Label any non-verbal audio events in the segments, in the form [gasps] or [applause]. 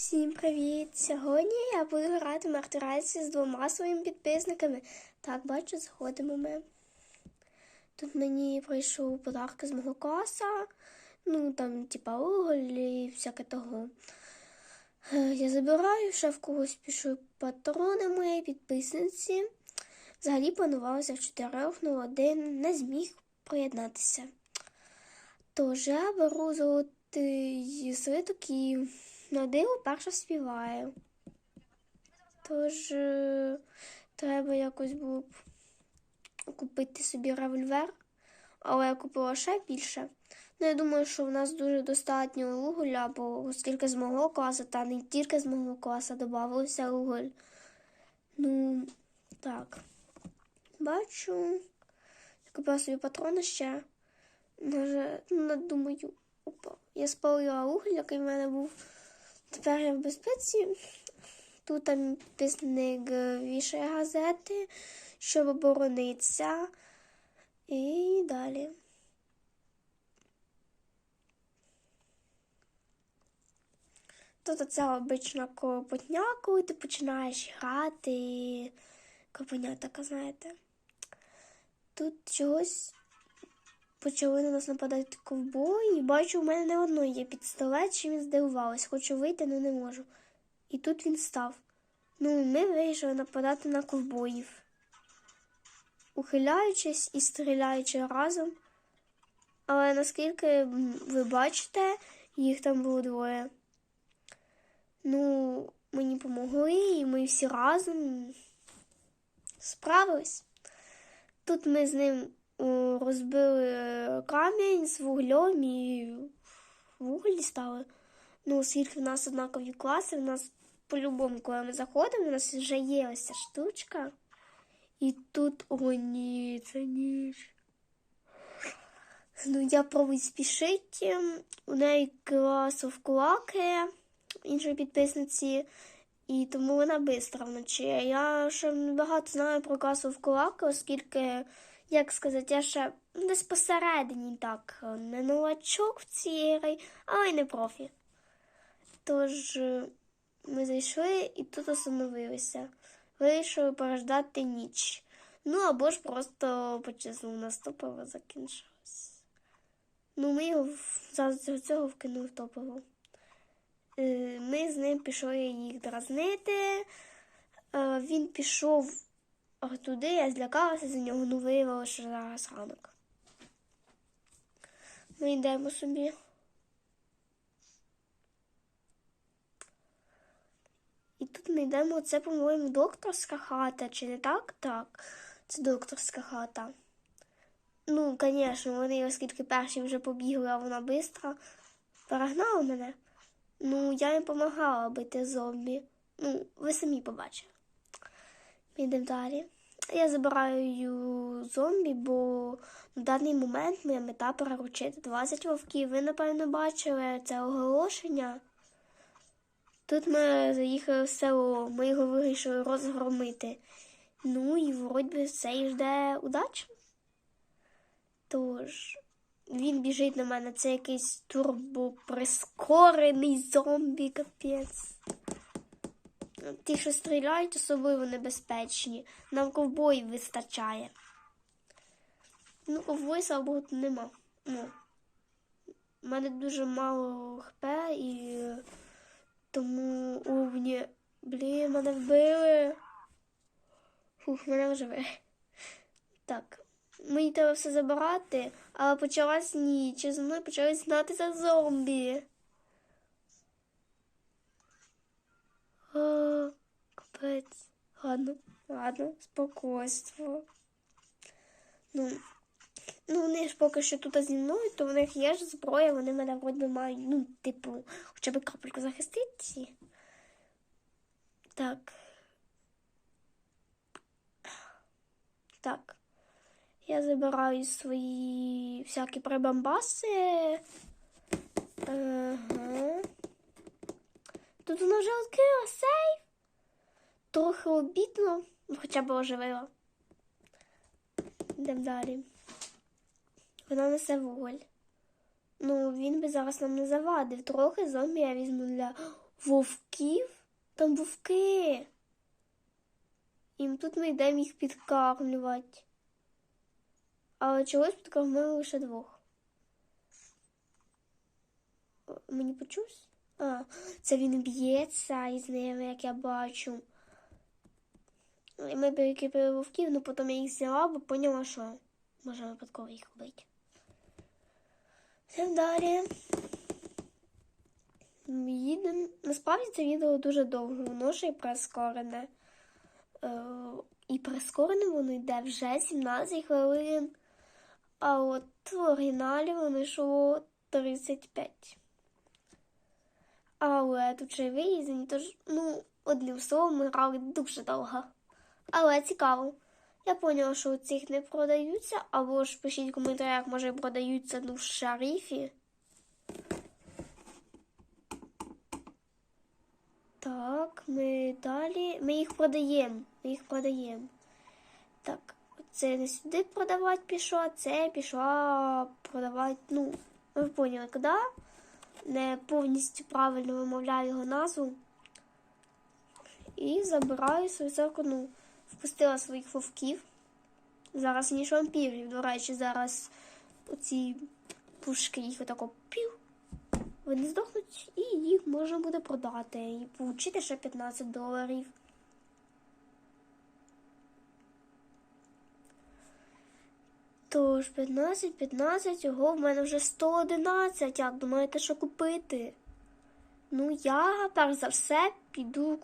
Всім привіт! Сьогодні я буду грати в Мартирайці з двома своїми підписниками. Так, бачу, заходимо ми. Тут мені прийшов подарки з мого класу. Ну, там, типа, уголь і всяке того. Е, Я забираю, ще в когось пишу патрони моєї підписниці. Взагалі планувалося в чотирьох, але один не зміг приєднатися. Тож я беру золотий свиток і на диво перша співаю. Тож е, треба якось було б купити собі револьвер, але я купила ще більше. Ну, я думаю, що в нас дуже достатньо уголя, бо оскільки з мого класу, та не тільки з мого класу додавалося уголь. Ну, так. Бачу. Я купила собі патрони ще. Може, ну, думаю, опа, я спалила уголь, який в мене був. Тепер я в безпеці. Тут там підписник е, вішає газети, щоб оборонитися. І далі. Тут це обична копотня, коли ти починаєш грати. Копотня така, знаєте. Тут чогось почали на нас нападати ковбої. Бачу, у мене не одно є пістолет, чим він здивувалась. Хочу вийти, але не можу. І тут він став. Ну, ми вирішили нападати на ковбоїв. Ухиляючись і стріляючи разом. Але наскільки ви бачите, їх там було двоє. Ну, мені помогли, і ми всі разом справились. Тут ми з ним розбили камінь з вуглем і вуголь дістали. Ну, оскільки в нас однакові класи, в нас по-любому, коли ми заходимо, у нас вже є ось ця штучка. І тут, о ні, це ніч. Ну, я пробую спішити. У неї класу в кулаки іншої підписниці, і тому вона бистра вночі. Я ще багато знаю про класу в кулаки, оскільки, як сказати, я ще десь посередині так, не новачок в цій грі, але й не профі. Тож е, ми зайшли і тут остановилися. Вирішили переждати ніч. Ну або ж просто почесно наступило, закінчилось. Ну, ми його в- за цього вкинули в топову. Е, Ми з ним пішли їх дразнити. Е, Він пішов аж туди, я злякалася за нього, ну виявилося, що зараз ранок. Ми йдемо собі. І тут ми йдемо, це, по-моєму, докторська хата, чи не так? Так, це докторська хата. Ну, звісно, вони, оскільки перші вже побігли, а вона швидко перегнала мене. Ну, я їм допомагала бити зомбі. Ну, ви самі побачили. Підемо далі. Я забираю зомбі, бо в даний момент моя мета переручити 20 вовків. Ви, напевно, бачили це оголошення. Тут ми заїхали в село, ми його вирішили розгромити. Ну і вроді все і удача. Тож, він біжить на мене, це якийсь турбоприскорений зомбі, капець. Ті, що стріляють, особливо небезпечні. Нам ковбоїв вистачає. Ну, ковбой, слава Богу, нема. Ну, у мене дуже мало хп і тому увні. Блін, мене вбили. Фух, мене вже Так. Мені треба все забирати, але почалась ніч, і за мною почали знатися зомбі. А, капець. Ладно, ладно, спокойство. Ну, ну, вони ж поки що тут зі мною, то в них є ж зброя, вони мене вроді мають, ну, типу, хоча б крапельку захистити. Так. Так. Я забираю свої всякі прибамбаси. Ага. Тут вона вже відкрила сейф. Трохи обідно, ну, хоча б оживила. Йдемо далі. Вона несе вуголь. Ну, він би зараз нам не завадив. Трохи зомбі я візьму для вовків? Там вовки. І тут ми йдемо їх підкармлювати. Але чогось підкормили лише двох. Мені почусь? Це він б'ється із ними, як я бачу. Ми перекріпили вовків, але потім я їх зняла, бо поняла, що може випадково їх вбити. Йдемо далі. Їдемо. Насправді це відео дуже довго, воно ще й прискорене. Е, і прискорене воно йде вже 17 хвилин. А от в оригіналі воно йшло 35. Але тут й вирізані, тож, ну, одним словом, ми грали дуже довго. Але цікаво. Я поняла, що цих не продаються, або ж пишіть в коментарях, може продаються ну, в шарифі. Так, ми далі. Ми їх продаємо. Ми їх продаємо. Так, це не сюди продавати пішла, це пішла продавати, ну, ви поняли, куди? Не повністю правильно вимовляю його назву. І забираю свою церкву, ну, впустила своїх вовків. Зараз ніж вампірів. До речі, зараз оці пушки їх отако пів. Вони здохнуть і їх можна буде продати і отримати ще 15 доларів. Тож 15, 15, його в мене вже 111. Як думаєте, що купити? Ну, я перш за все піду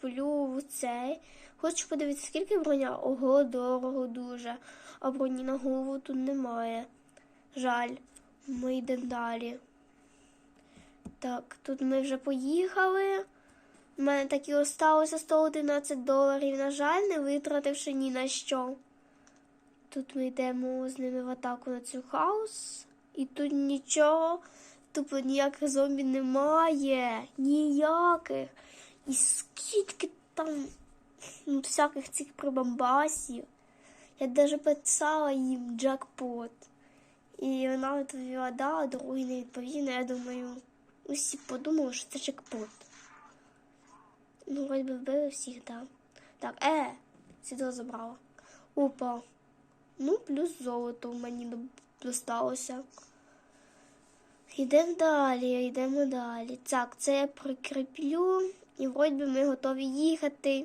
куплю цей. Хочу подивитися, скільки броня. Ого, дорого дуже. А броні на голову тут немає. Жаль, ми йдемо далі. Так, тут ми вже поїхали. У мене так і осталося 111 доларів. На жаль, не витративши ні на що. Тут ми йдемо з ними в атаку на цю хаус. І тут нічого, тупо ніяких зомбі немає. Ніяких. І скільки там ну, всяких цих прибамбасів. Я навіть писала їм джекпот. І вона відповіла, другий не відповів. Я думаю, усі подумали, що це джекпот. Ну, вроді би вбили всіх, так. Так, е, сюди забрала. Опа. Ну, плюс золото мені досталося. Йдемо далі, йдемо далі. Так, це я прикріплю. І вроді би ми готові їхати.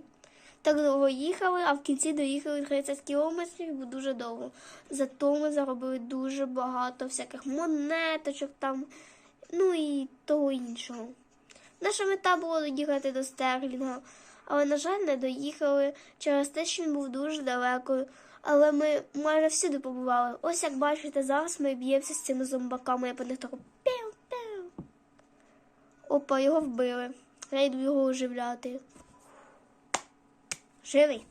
Так довго їхали, а в кінці доїхали 30 кілометрів, бо дуже довго. Зато ми заробили дуже багато всяких монеточок там, ну і того іншого. Наша мета була доїхати до Стерлінга, але, на жаль, не доїхали через те, що він був дуже далеко. Але ми майже всюди побували. Ось як бачите, зараз ми б'ємося з цими зомбаками. Я по них тако пів-пів. Опа, його вбили. Я йду його оживляти. Живий.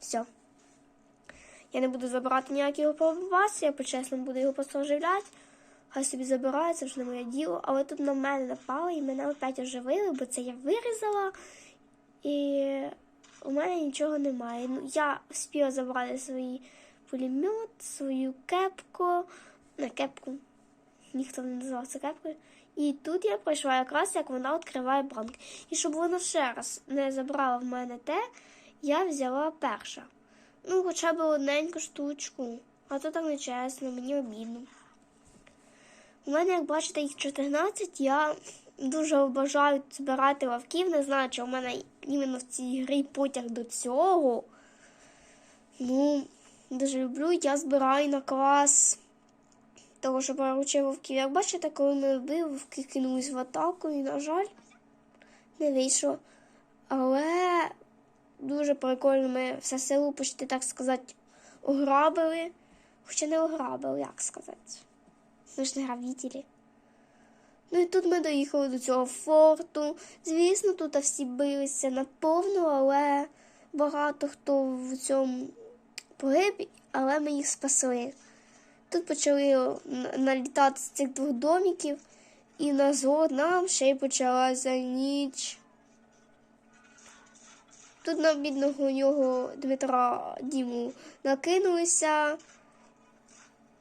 Все. Я не буду забирати ніякі його я по-чесному буду його просто оживляти. Хай собі забирає, це вже не моє діло. Але тут на мене напали і мене опять оживили, бо це я вирізала. І у мене нічого немає. Ну, я встигла забрати свій пулемет, свою кепку. Не кепку. Ніхто не називав це кепкою. І тут я пройшла якраз, як вона відкриває банк. І щоб вона ще раз не забрала в мене те, я взяла перша. Ну, хоча б одненьку штучку. А то так нечесно, мені обідно. У мене, як бачите, їх 14, я дуже обожаю збирати лавків. Не знаю, чи у мене іменно в цій грі потяг до цього. Ну, дуже люблю, я збираю на клас того, що поручив вовків. Як бачите, коли ми вбив, вовки кинулись в атаку і, на жаль, не вийшло. Але дуже прикольно ми все село почти, так сказати, ограбили. Хоча не ограбили, як сказати. Ми ж не грабителі. Ну і тут ми доїхали до цього форту. Звісно, тут всі билися наповну, але багато хто в цьому погиб, але ми їх спасли. Тут почали налітати з цих двох домиків, і на нам ще й почалася ніч. Тут на бідного його Дмитра Діму накинулися.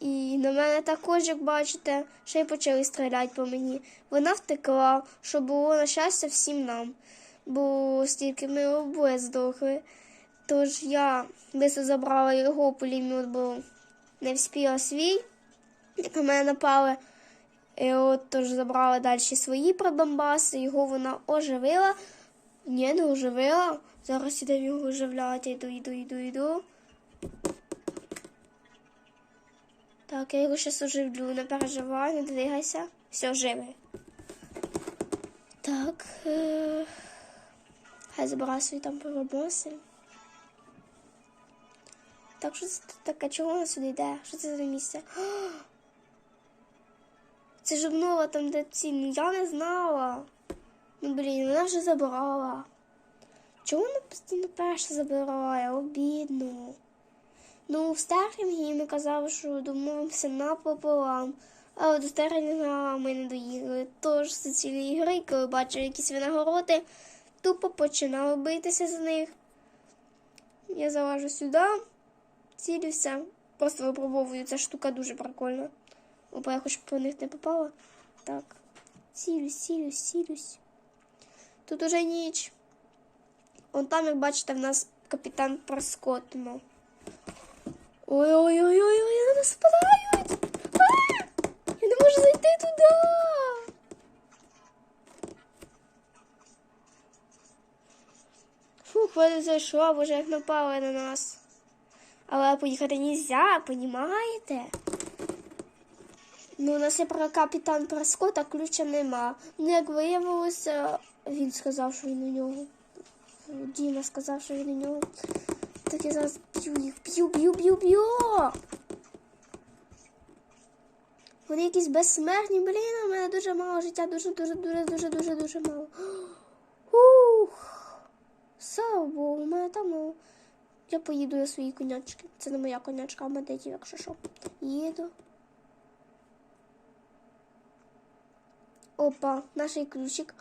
І на мене також, як бачите, ще й почали стріляти по мені. Вона втекла, що було на щастя всім нам, бо стільки ми обоє здохли. Тож я бисо забрала його пулемет, бо не вспіла свій, як на мене напали. І от тож забрала далі свої прибамбаси, його вона оживила. Ні, не оживила. Зараз ідемо його оживляти. Йду, йду, йду, йду. Так, я його зараз оживлю, не переживай, не двигайся. Все, живий. Так. Е... Хай забирай там пробоси. Так, що це таке? Чого вона сюди йде? Що це за місце? [gasps] Це ж обнова там, де ці. Ну я не знала. Ну блін, вона вже забрала. Чого вона постійно перша забирає? Обідно. Ну, в Стерлінгі ми казали, що домовимося напополам. А от до Стерлінга ми не доїхали. Тож з цієї гри, коли бачив якісь винагороди, тупо починали битися за них. Я залажу сюди, цілюся, просто випробовую. Ця штука дуже прикольна. Опа, я хоч по них не попала. Так. Цілюсь, цілюсь, цілюсь. Тут уже ніч. Он там, як бачите, в нас капітан проскотно. Ой-ой-ой-ой, на нас спадають! Я не можу зайти туди. Фух, вода зайшла, боже, як напали на нас. Але поїхати нельзя, понімаєте? Ну, у нас є про капітан Прескот, а ключа нема. Ну, як виявилося, він сказав, що він у нього. Діма сказав, що він у нього. Так я зараз б'ю їх, б'ю, б'ю, б'ю, б'ю. Вони якісь безсмертні, блін, у мене дуже мало життя, дуже, дуже, дуже, дуже, дуже, дуже мало. Ух. Слава Богу, у мене там. Я поїду на свої конячки. Це не моя конячка, а медитів, якщо що. Їду. Опа, наш ключик.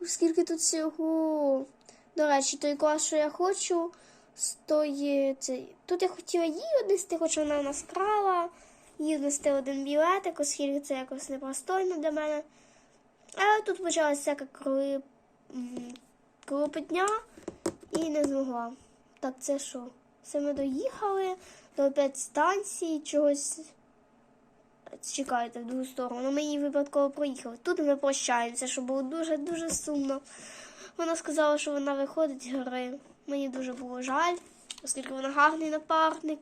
О, скільки тут всього. До речі, той клас, що я хочу, стоїть. Тут я хотіла її однести, хоч вона в нас крала. Їй однести один білетик, оскільки це якось непростойно для мене. Але тут почалася всяка коли дня і не змогла. Так, це що? Це ми доїхали до 5 станцій, чогось. Чекайте в другу сторону. Ми її випадково проїхали. Тут ми прощаємося, що було дуже-дуже сумно. Вона сказала, що вона виходить з гори. Мені дуже було жаль, оскільки вона гарний напарник.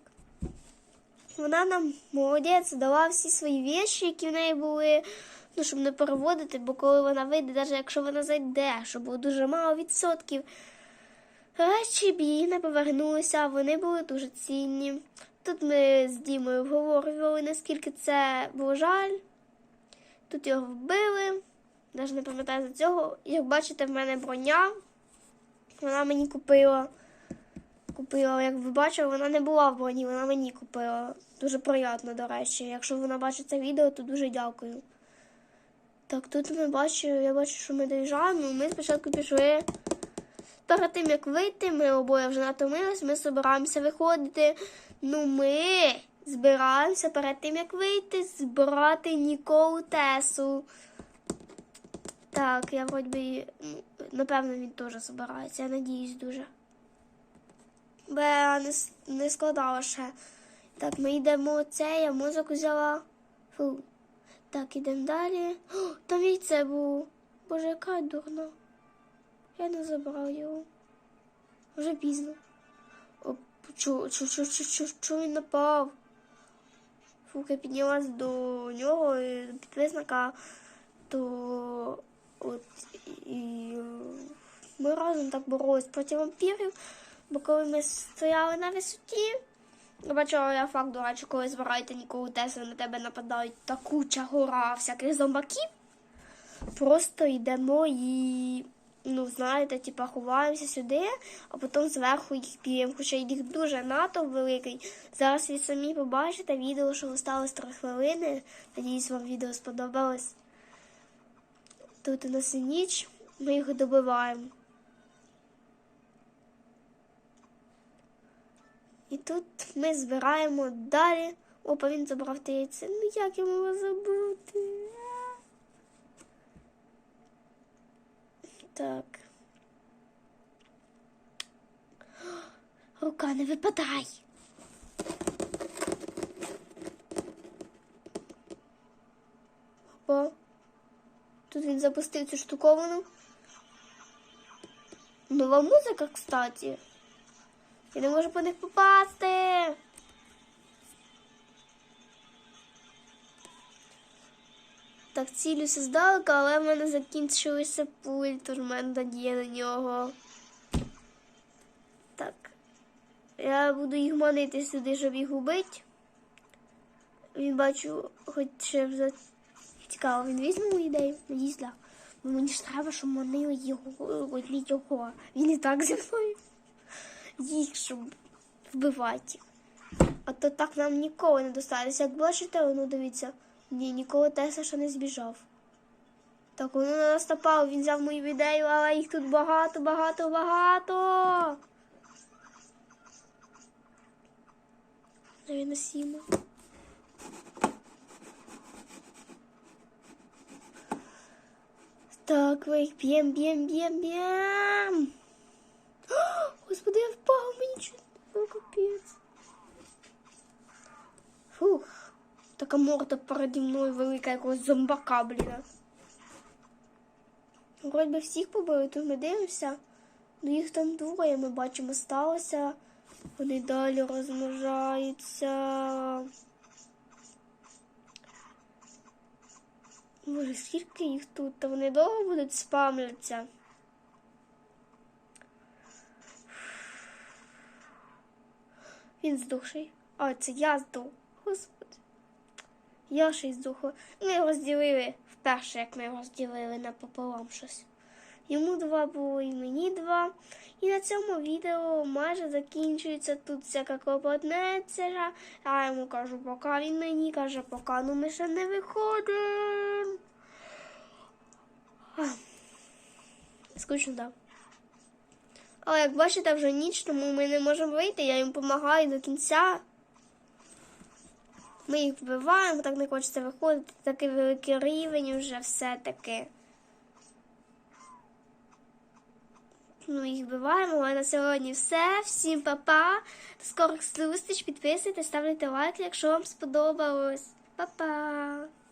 Вона нам молодець, дала всі свої віші, які в неї були, ну, щоб не переводити, бо коли вона вийде, навіть якщо вона зайде, що було дуже мало відсотків. Речі бій не повернулися, вони були дуже цінні. Тут ми з Дімою обговорювали, наскільки це було жаль. Тут його вбили. Навіть не пам'ятаю за цього. Як бачите, в мене броня. Вона мені купила. Купила, як ви бачили, вона не була в броні, вона мені купила. Дуже приємно, до речі. Якщо вона бачить це відео, то дуже дякую. Так, тут ми бачимо, я бачу, що ми доїжджаємо. Ми спочатку пішли. Перед тим, як вийти, ми обоє вже натомились, ми збираємося виходити. Ну, ми збираємося перед тим, як вийти, збирати Ніколу Тесу. Так, я вроді би, напевно, він теж збирається, я надіюсь дуже. Бо я не, не складала ще. Так, ми йдемо це, я музику взяла. Фу. Так, ідемо далі. О, там яйце було. Боже, яка дурна. Я не забрав його. Вже пізно. О, чу, чу, чу, чу, чу, чу він напав. Фух, я піднялась до нього, до підписника, то от і ми разом так боролись проти вампірів, бо коли ми стояли на висоті, бачила я факт, до речі, коли збираєте ніколи Тесли, на тебе нападають та куча гора всяких зомбаків. Просто йдемо і ну, знаєте, типа ховаємося сюди, а потім зверху їх б'ємо. Хоча їх дуже НАТО великий. Зараз ви самі побачите відео, що осталось 3 хвилини. Надіюсь, вам відео сподобалось. Тут у нас і ніч, ми їх добиваємо. І тут ми збираємо далі Опа, він забрав те яйце. Ну як я могла забути? Так. Рука, не випадай. Опа. Тут він запустив цю штуковину. Нова музика, кстати. Я не можу по них попасти. Так, цілюся здалека, але в мене закінчилися пуль, тож в мене надія на нього. Так. Я буду їх манити сюди, щоб їх убити. Він бачу, хоч ще вже цікаво, він візьме мою ідею? Надіюсь, так. Бо мені ж треба, щоб манили його, його. Він і так зі мною. Їх, щоб вбивати. А то так нам ніколи не достатися. Як бачите, ну дивіться, ні, ніколи Теса ще не збіжав. Так, воно на нас напало, він взяв мою ідею, але їх тут багато, багато, багато. Невиносимо. Так, ви їх б'єм, б'єм, б'єм, б'єм. Господи, я впав, мені не капець. Фух, така морда переді мною велика якогось зомбака, блін. Вроді би всіх побили, тут ми дивимося. Ну їх там двоє, ми бачимо, сталося. Вони далі розмножаються. Боже, скільки їх тут? Та вони довго будуть спамлятися. Він здухший. А, це я здух. Господи. Я ще й здуху. Ми його розділили вперше, як ми його розділили напополам щось. Йому два було і мені два. І на цьому відео майже закінчується тут всяка клопотнеця. Я йому кажу, пока він мені каже, пока ну ми ще не виходимо. Скучно, так. Але як бачите, вже ніч, тому ми не можемо вийти. Я їм допомагаю до кінця. Ми їх вбиваємо, так не хочеться виходити. Такий великий рівень вже все-таки. Ну, їх вбиваємо. А на сьогодні все. Всім па-па. До скорих зустріч. Підписуйтесь, ставте лайк, якщо вам сподобалось. Па-па!